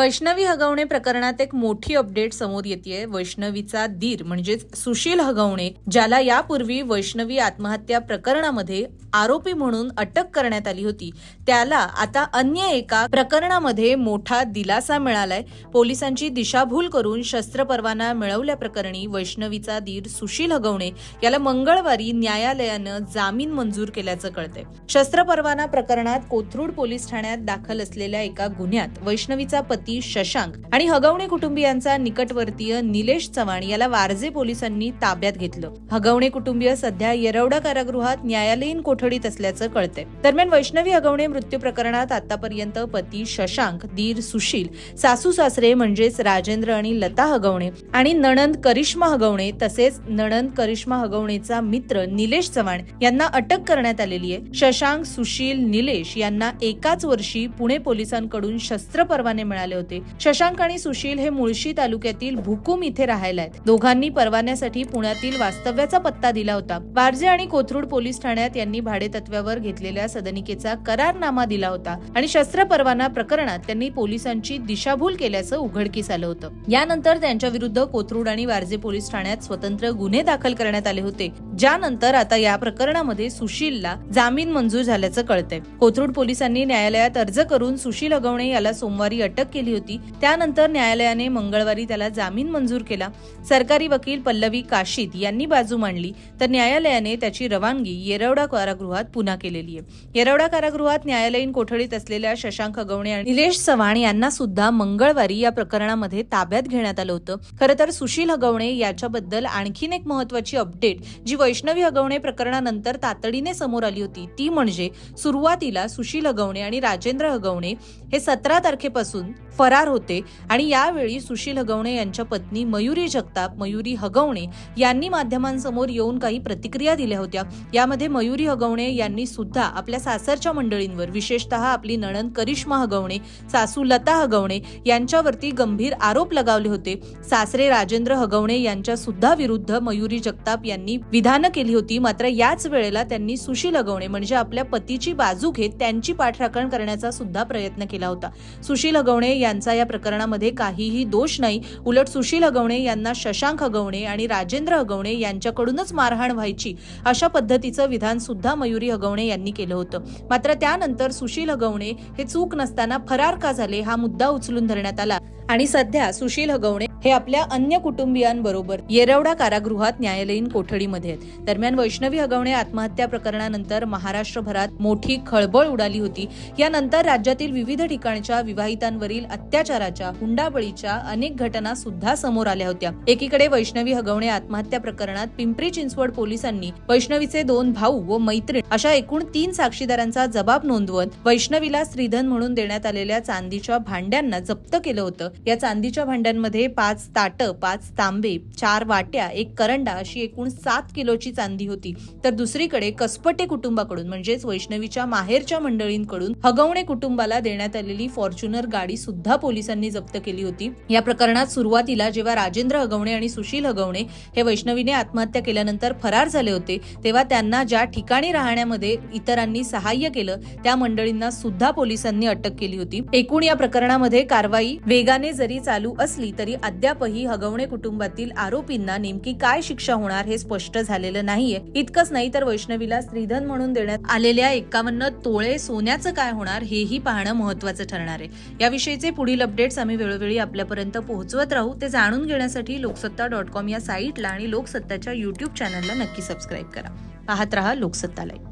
वैष्णवी हगवणे प्रकरणात एक मोठी अपडेट समोर येते वैष्णवीचा दीर म्हणजेच सुशील हगवणे ज्याला यापूर्वी वैष्णवी आत्महत्या प्रकरणामध्ये आरोपी म्हणून अटक करण्यात आली होती. त्याला आता अन्य एका प्रकरणामध्ये मोठा दिलासा मिळालाय. पोलिसांची दिशाभूल करून शस्त्र परवाना मिळवल्याप्रकरणी वैष्णवीचा दीर सुशील हगवणे याला मंगळवारी न्यायालयानं जामीन मंजूर केल्याचं कळतंय. शस्त्र परवाना प्रकरणात कोथरूड पोलीस ठाण्यात दाखल असलेल्या एका गुन्ह्यात वैष्णवीचा पती शशांक आणि हगवणे कुटुंबियांचा निकटवर्तीय निलेश चव्हाण याला वारजे पोलिसांनी ताब्यात घेतलं. हगवणे कुटुंबीय सध्या येरवडा कारागृहात न्यायालयीन कोठडीत असल्याचं कळतंय. दरम्यान वैष्णवी हगवणे मृत्यू प्रकरणात आतापर्यंत पती शशांक दीर सुशील सासू सासरे म्हणजेच राजेंद्र आणि लता हगवणे आणि नणंद करिश्मा हगवणे तसेच नणंद करिश्मा हगवणेचा मित्र निलेश चव्हाण यांना अटक करण्यात आलेली आहे. शशांक सुशील निलेश यांना एकाच वर्षी पुणे पोलिसांकडून शस्त्र परवाने मिळाले होते. शशांक आणि सुशील हे मुळशी तालुक्यातील भुकुम इथे राहायला आहेत. दोघांनी परवान्यासाठी पुण्यातील वास्तव्याचा पत्ता दिला होता. वारजे आणि कोथरूड पोलीस ठाण्यात यांनी भाडेतत्वावर घेतलेल्या सदनिकेचा करारनामा दिला होता आणि शस्त्र परवाना प्रकरणात त्यांनी पोलिसांची दिशाभूल केल्याचं उघडकीस आलं होतं. यानंतर त्यांच्या विरुद्ध कोथरूड आणि वारजे पोलीस ठाण्यात स्वतंत्र गुन्हे दाखल करण्यात आले होते. ज्यानंतर आता या प्रकरणामध्ये सुशीलला जामीन मंजूर झाल्याचं कळतंय. कोथरूड पोलिसांनी न्यायालयात अर्ज करून सुशील अगवणे याला सोमवारी अटक केली होती. त्यानंतर न्यायालयाने मंगळवारी त्याला जामीन मंजूर केला. सरकारी वकील पल्लवी काशीद यांनी बाजू मांडली. तर न्यायालयाने त्याची रवानगी येरवडा कारागृहात पुन्हा केलेली आहे. येरवडा कारागृहात न्यायालयीन कोठडीत असलेल्या शशांक गवणे आणि निलेश चव्हाण यांना सुद्धा मंगळवारी या प्रकरणामध्ये ताब्यात घेण्यात आलं होतं. खरं तर सुशील हगवणे याच्याबद्दल आणखीन एक महत्वाची अपडेट जी वैष्णवी हगवणे प्रकरणानंतर तातडीने समोर आली होती ती म्हणजे सुरुवातीला सुशील हगवणे आणि राजेंद्र हगवणे हे सतरा तारखेपासून फरार होते आणि यावेळी सुशील हगवणे यांच्या पत्नी मयुरी जगताप मयुरी हगवणे यांनी माध्यमांसमोर येऊन काही प्रतिक्रिया दिल्या होत्या. यामध्ये मयुरी हगवणे यांनी सुद्धा आपल्या सासरच्या मंडळींवर विशेषतः आपली नणंद करिश्मा हगवणे सासू लता हगवणे यांच्यावरती गंभीर आरोप लगावले होते. सासरे राजेंद्र हगवणे यांच्या सुद्धा विरुद्ध मयुरी जगताप यांनी विधानं केली होती. मात्र याच वेळेला त्यांनी सुशील हगवणे म्हणजे आपल्या पतीची बाजू घेत त्यांची पाठराखण करण्याचा सुद्धा प्रयत्न केला होता. सुशील हगवणे यांचा या प्रकरणामध्ये काहीही दोष नाही. उलट सुशील हगवणे यांना शशांक हगवणे आणि राजेंद्र हगवणे यांच्याकडूनच मारहाण व्हायची अशा पद्धतीचं विधान सुद्धा मयुरी हगवणे यांनी केलं होतं. मात्र त्यानंतर सुशील हगवणे हे चूक नसताना फरार का झाले हा मुद्दा उचलून धरण्यात आला. आणि सध्या सुशील हगवणे हे आपल्या अन्य कुटुंबियांबरोबर येरवडा कारागृहात न्यायालयीन कोठडीमध्ये आहेत. दरम्यान वैष्णवी हगवणे आत्महत्या प्रकरणानंतर महाराष्ट्रभरात मोठी खळबळ उडाली होती. यानंतर राज्यातील विविध ठिकाणच्या विवाहितांवरील अत्याचाराच्या हुंडाबळीच्या अनेक घटना सुद्धा समोर आल्या होत्या. एकीकडे वैष्णवी हगवणे आत्महत्या प्रकरणात पिंपरी चिंचवड पोलिसांनी वैष्णवीचे दोन भाऊ व मैत्रीण अशा एकूण तीन साक्षीदारांचा जबाब नोंदवत वैष्णवीला स्त्रीधन म्हणून देण्यात आलेल्या चांदीच्या भांड्यांना जप्त केलं होतं. या चांदीच्या भांड्यांमध्ये पाच ताटं पाच तांबे चार वाट्या एक करंडा अशी एकूण सात किलोची चांदी होती. तर दुसरीकडे कसपटे कुटुंबाकडून म्हणजेच वैष्णवीच्या माहेरच्या मंडळींकडून हगवणे कुटुंबाला देण्यात आलेली फॉर्च्युनर गाडी सुद्धा पोलिसांनी जप्त केली होती. या प्रकरणात सुरुवातीला जेव्हा राजेंद्र हगवणे आणि सुशील हगवणे हे वैष्णवीने आत्महत्या केल्यानंतर फरार झाले होते तेव्हा त्यांना ज्या ठिकाणी राहण्यामध्ये इतरांनी सहाय्य केलं त्या मंडळींना सुद्धा पोलिसांनी अटक केली होती. एकूण या प्रकरणामध्ये कारवाई वेगाने जरी चालू असली तरी अद्यापही हगवणे कुटुंबातील आरोपींना नेमकी काय शिक्षा होणार हे स्पष्ट झालेलं नाहीये. इतकंच नाही तर वैष्णवीला स्त्रीधन म्हणून देण्यात आलेल्या एक्कावन्न तोळे सोन्याचं काय होणार हेही पाहणं महत्वाचं ठरणार आहे. याविषयीचे पुढील अपडेट्स आम्ही वेळोवेळी आपल्यापर्यंत पोहोचवत राहू. ते जाणून घेण्यासाठी लोकसत्ता डॉट कॉम या साईटला आणि लोकसत्ताच्या युट्यूब चॅनलला नक्की सबस्क्राईब करा. पाहत रहा लोकसत्ता लाईव्ह.